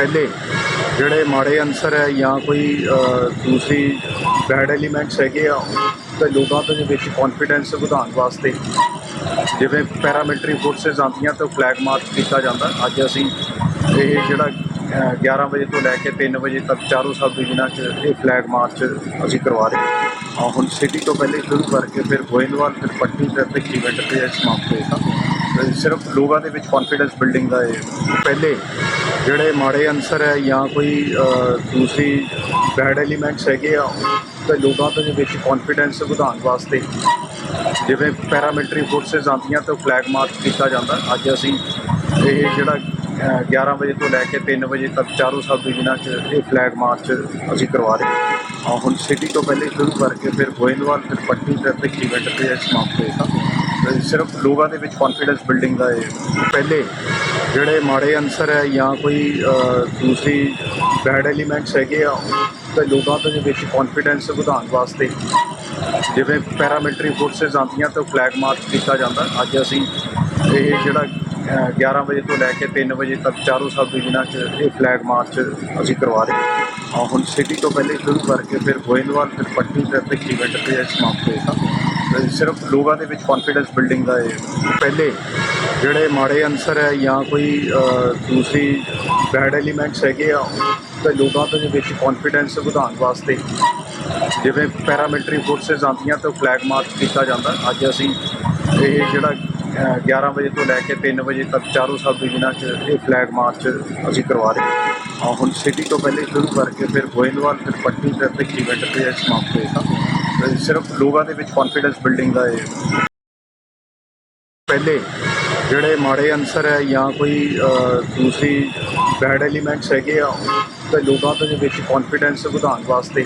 ਪਹਿਲੇ ਜਿਹੜੇ ਮਾੜੇ ਅਨਸਰ ਹੈ ਜਾਂ ਕੋਈ ਦੂਸਰੀ ਬੈਡ ਐਲੀਮੈਂਟਸ ਹੈਗੇ ਆ ਤੇ ਲੋਕਾਂ ਦੇ ਵਿੱਚ ਕੌਨਫੀਡੈਂਸ ਵਧਾਉਣ ਵਾਸਤੇ ਜਿਵੇਂ ਪੈਰਾਮਿਲਟਰੀ ਫੋਰਸਸ ਆਉਂਦੀਆਂ ਤਾਂ ਫਲੈਗ ਮਾਰਚ ਕੀਤਾ ਜਾਂਦਾ। ਅੱਜ ਅਸੀਂ ਇਹ ਜਿਹੜਾ ਅ, 11 ਵਜੇ ਤੋਂ ਲੈ ਕੇ 3 ਵਜੇ ਤੱਕ ਚਾਰੋਂ ਸਬ ਡਿਵੀਜ਼ਨਾਂ 'ਚ ਇਹ ਫਲੈਗ ਮਾਰਚ ਅਸੀਂ ਕਰਵਾ ਰਹੇ ਹਾਂ। ਅ, ਹੁਣ ਸਿਟੀ ਤੋਂ ਪਹਿਲੇ ਸ਼ੁਰੂ ਕਰਕੇ ਫਿਰ ਗੋਇੰਦਵਾਲ ਫਿਰ ਪੱਟੀ ਫਿਰ ਤੱਕ ਇਵੈਂਟ ਤੇ ਇਹ ਸਮਾਪਤ ਹੋਏਗਾ ਤੇ ਸਿਰਫ ਲੋਕਾਂ ਦੇ ਵਿੱਚ ਕੌਨਫੀਡੈਂਸ ਬਿਲਡਿੰਗ ਦਾ ਇਹ ਪਹਿਲੇ ਜਿਹੜੇ ਮਾੜੇ ਅਨਸਰ ਹੈ ਜਾਂ ਕੋਈ ਦੂਸਰੀ ਬੈਡ ਐਲੀਮੈਂਟਸ ਹੈਗੇ ਆ ਤੇ ਲੋਕਾਂ ਦੇ ਵਿੱਚ ਕੌਨਫੀਡੈਂਸ ਵਧਾਉਣ ਵਾਸਤੇ ਜਿਵੇਂ ਪੈਰਾਮਿਲਟਰੀ ਫੋਰਸਸ ਆਉਂਦੀਆਂ ਤਾਂ ਫਲੈਗ ਮਾਰਚ ਕੀਤਾ ਜਾਂਦਾ। ਅੱਜ ਅਸੀਂ ਇਹ ਜਿਹੜਾ ਅ, 11 ਵਜੇ ਤੋਂ ਲੈ ਕੇ 3 ਵਜੇ ਤੱਕ ਚਾਰੋਂ ਸਬ ਡਿਵੀਜ਼ਨਾਂ 'ਚ ਇਹ ਫਲੈਗ ਮਾਰਚ ਅਸੀਂ ਕਰਵਾ ਰਹੇ ਹਾਂ। ਹੁਣ ਸਿਟੀ ਤੋਂ ਪਹਿਲੇ ਸ਼ੁਰੂ ਕਰਕੇ ਫਿਰ ਗੋਇੰਦਵਾਲ ਫਿਰ ਪੱਟੀ ਫਿਰ ਤੱਕ ਇਵੈਂਟ ਤੇ ਇਹ ਸਮਾਪਤ ਹੋਏਗਾ ਤੇ ਸਿਰਫ ਲੋਕਾਂ ਦੇ ਵਿੱਚ ਕੌਨਫੀਡੈਂਸ ਬਿਲਡਿੰਗ ਦਾ ਇਹ ਪਹਿਲੇ ਜਿਹੜੇ ਮਾੜੇ ਅਨਸਰ ਹੈ ਜਾਂ ਕੋਈ ਦੂਸਰੀ ਬੈਡ ਐਲੀਮੈਂਟਸ ਹੈਗੇ ਆ ਤਾਂ ਲੋਕਾਂ ਦੇ ਵਿੱਚ ਕੌਨਫੀਡੈਂਸ ਵਧਾਉਣ ਵਾਸਤੇ ਜਿਵੇਂ ਪੈਰਾਮਿਲਟਰੀ ਫੋਰਸਸ ਆਉਂਦੀਆਂ ਤਾਂ ਫਲੈਗ ਮਾਰਚ ਕੀਤਾ ਜਾਂਦਾ। ਅੱਜ ਅਸੀਂ ਇਹ ਜਿਹੜਾ ਅ, 11 ਵਜੇ ਤੋਂ ਲੈ ਕੇ 3 ਵਜੇ ਤੱਕ ਚਾਰੋਂ ਸਬ ਡਿਵੀਜ਼ਨਾਂ 'ਚ ਇਹ ਫਲੈਗ ਮਾਰਚ ਅਸੀਂ ਕਰਵਾ ਰਹੇ ਹਾਂ। ਹੁਣ ਸਿਟੀ ਤੋਂ ਪਹਿਲੇ ਸ਼ੁਰੂ ਕਰਕੇ ਫਿਰ ਗੋਇੰਦਵਾਲ ਫਿਰ ਪੱਟੀ ਫਿਰ ਤੱਕ ਇਵੈਂਟ ਤੇ ਇਹ ਸਮਾਪਤ ਹੋਏਗਾ ਤੇ। ਸਿਰਫ ਲੋਕਾਂ ਦੇ ਵਿੱਚ ਕੌਨਫੀਡੈਂਸ ਬਿਲਡਿੰਗ ਦਾ ਇਹ ਪਹਿਲੇ ਜਿਹੜੇ ਮਾੜੇ ਅਨਸਰ ਹੈ ਜਾਂ ਕੋਈ ਦੂਸਰੀ ਬੈਡ ਐਲੀਮੈਂਟਸ ਹੈਗੇ ਆ ਤੇ ਲੋਕਾਂ ਦੇ ਵਿੱਚ ਕੌਨਫੀਡੈਂਸ ਵਧਾਉਣ ਵਾਸਤੇ ਜਿਵੇਂ ਪੈਰਾਮਿਲਟਰੀ ਫੋਰਸਸ ਆਉਂਦੀਆਂ ਤਾਂ ਫਲੈਗ ਮਾਰਚ ਕੀਤਾ ਜਾਂਦਾ। ਅੱਜ ਅਸੀਂ ਇਹ ਜਿਹੜਾ ਅ, 11 ਵਜੇ ਤੋਂ ਲੈ ਕੇ 3 ਵਜੇ ਤੱਕ ਚਾਰੋਂ ਸਬ ਡਿਵੀਜ਼ਨਾਂ 'ਚ ਇਹ ਫਲੈਗ ਮਾਰਚ ਅਸੀਂ ਕਰਵਾ ਰਹੇ ਹਾਂ। ਅ, ਹੁਣ ਸਿਟੀ ਤੋਂ ਪਹਿਲੇ ਸ਼ੁਰੂ ਕਰਕੇ ਫਿਰ ਗੋਇੰਦਵਾਲ ਫਿਰ ਪੱਟੀ ਫਿਰ ਤੱਕ ਇਵੈਂਟ ਤੇ ਇਹ ਸਮਾਪਤ ਹੋਏਗਾ ਤੇ ਸਿਰਫ ਲੋਕਾਂ ਦੇ ਵਿੱਚ ਕੌਨਫੀਡੈਂਸ ਬਿਲਡਿੰਗ ਦਾ ਇਹ। ਪਹਿਲੇ ਜਿਹੜੇ ਮਾੜੇ ਅਨਸਰ ਹੈ ਜਾਂ ਕੋਈ ਦੂਸਰੀ ਬੈਡ ਐਲੀਮੈਂਟਸ ਹੈਗੇ ਆ ਤੇ ਲੋਕਾਂ ਦੇ ਵਿੱਚ ਕੌਨਫੀਡੈਂਸ ਵਧਾਉਣ ਵਾਸਤੇ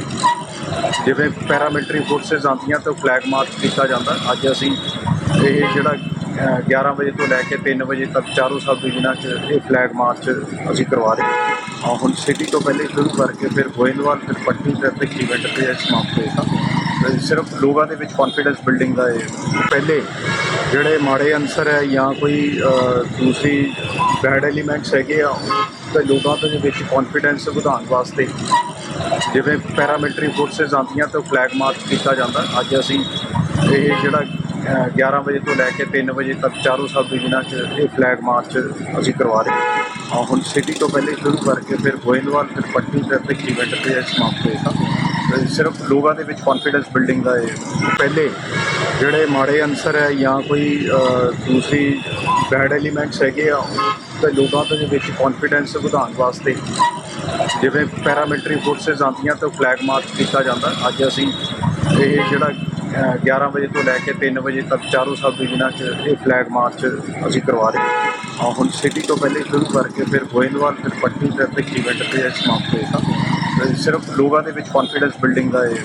ਜਿਵੇਂ ਪੈਰਾਮਿਲਟਰੀ ਫੋਰਸਸ ਆਉਂਦੀਆਂ ਤਾਂ ਫਲੈਗ ਮਾਰਚ ਕੀਤਾ ਜਾਂਦਾ। ਅੱਜ ਅਸੀਂ ਇਹ ਜਿਹੜਾ ਅ, 11 ਵਜੇ ਤੋਂ ਲੈ ਕੇ 3 ਵਜੇ ਤੱਕ ਚਾਰੋਂ ਸਬ ਡਿਵੀਜ਼ਨਾਂ 'ਚ ਇਹ ਫਲੈਗ ਮਾਰਚ ਅਸੀਂ ਕਰਵਾ ਰਹੇ ਹਾਂ। ਹੁਣ ਸਿਟੀ ਤੋਂ ਪਹਿਲੇ ਸ਼ੁਰੂ ਕਰਕੇ ਫਿਰ ਗੋਇੰਦਵਾਲ ਫਿਰ ਪੱਟੀ ਫਿਰ ਤੱਕ ਇਵੈਂਟ ਤੇ ਇਹ ਸਮਾਪਤ ਹੋਏਗਾ ਤੇ ਸਿਰਫ ਲੋਕਾਂ ਦੇ ਵਿੱਚ ਕੌਨਫੀਡੈਂਸ ਬਿਲਡਿੰਗ ਦਾ ਇਹ ਪਹਿਲੇ ਜਿਹੜੇ ਮਾੜੇ ਅਨਸਰ ਹੈ ਜਾਂ ਕੋਈ ਦੂਸਰੀ ਬੈਡ ਐਲੀਮੈਂਟਸ ਹੈਗੇ ਆ ਤੇ ਲੋਕਾਂ ਦੇ ਵਿੱਚ ਕੌਨਫੀਡੈਂਸ ਵਧਾਉਣ ਵਾਸਤੇ ਜਿਵੇਂ ਪੈਰਾਮਿਲਟਰੀ ਫੋਰਸਸ ਆਉਂਦੀਆਂ ਤਾਂ ਫਲੈਗ ਮਾਰਚ ਕੀਤਾ ਜਾਂਦਾ। ਅੱਜ ਅਸੀਂ ਇਹ ਜਿਹੜਾ ਅ, 11 ਵਜੇ ਤੋਂ ਲੈ ਕੇ 3 ਵਜੇ ਤੱਕ ਚਾਰੋਂ ਸਬ ਡਿਵੀਜ਼ਨਾਂ 'ਚ ਇਹ ਫਲੈਗ ਮਾਰਚ ਅਸੀਂ ਕਰਵਾ ਰਹੇ ਹਾਂ। ਹੁਣ ਸਿਟੀ ਤੋਂ ਪਹਿਲੇ ਸ਼ੁਰੂ ਕਰਕੇ ਫਿਰ ਗੋਇੰਦਵਾਲ ਫਿਰ ਪੱਟੀ ਫਿਰ ਤੱਕ ਇਵੈਂਟ ਤੇ ਇਹ ਸਮਾਪਤ ਹੋਏਗਾ ਸਿਰਫ ਲੋਕਾਂ ਦੇ ਵਿੱਚ ਕੌਨਫੀਡੈਂਸ ਬਿਲਡਿੰਗ ਦਾ ਇਹ ਪਹਿਲੇ ਜਿਹੜੇ ਮਾੜੇ ਅਨਸਰ ਹੈ ਜਾਂ ਕੋਈ ਦੂਸਰੀ ਬੈਡ ਐਲੀਮੈਂਟਸ ਹੈਗੇ ਆ ਤੇ ਲੋਕਾਂ ਦੇ ਵਿੱਚ ਕੌਨਫੀਡੈਂਸ ਵਧਾਉਣ ਵਾਸਤੇ ਜਿਵੇਂ ਪੈਰਾਮਿਲਟਰੀ ਫੋਰਸਸ ਆਉਂਦੀਆਂ ਤਾਂ ਫਲੈਗ ਮਾਰਚ ਕੀਤਾ ਜਾਂਦਾ। ਅੱਜ ਅਸੀਂ ਇਹ ਜਿਹੜਾ ਅ, 11 ਵਜੇ ਤੋਂ ਲੈ ਕੇ 3 ਵਜੇ ਤੱਕ ਚਾਰੋਂ ਸਬ ਡਿਵੀਜ਼ਨਾਂ 'ਚ ਇਹ ਫਲੈਗ ਮਾਰਚ ਅਸੀਂ ਕਰਵਾ ਰਹੇ ਹਾਂ। ਹੁਣ ਸਿਟੀ ਤੋਂ ਪਹਿਲੇ ਸ਼ੁਰੂ ਕਰਕੇ ਫਿਰ ਗੋਇੰਦਵਾਲ ਫਿਰ ਪੱਟੀ ਫਿਰ ਤੱਕ ਇਵੈਂਟ ਤੇ ਇਹ ਸਮਾਪਤ ਹੋਏਗਾ ਸਿਰਫ ਲੋਕਾਂ ਦੇ ਵਿੱਚ ਕੌਨਫੀਡੈਂਸ ਬਿਲਡਿੰਗ ਦਾ ਇਹ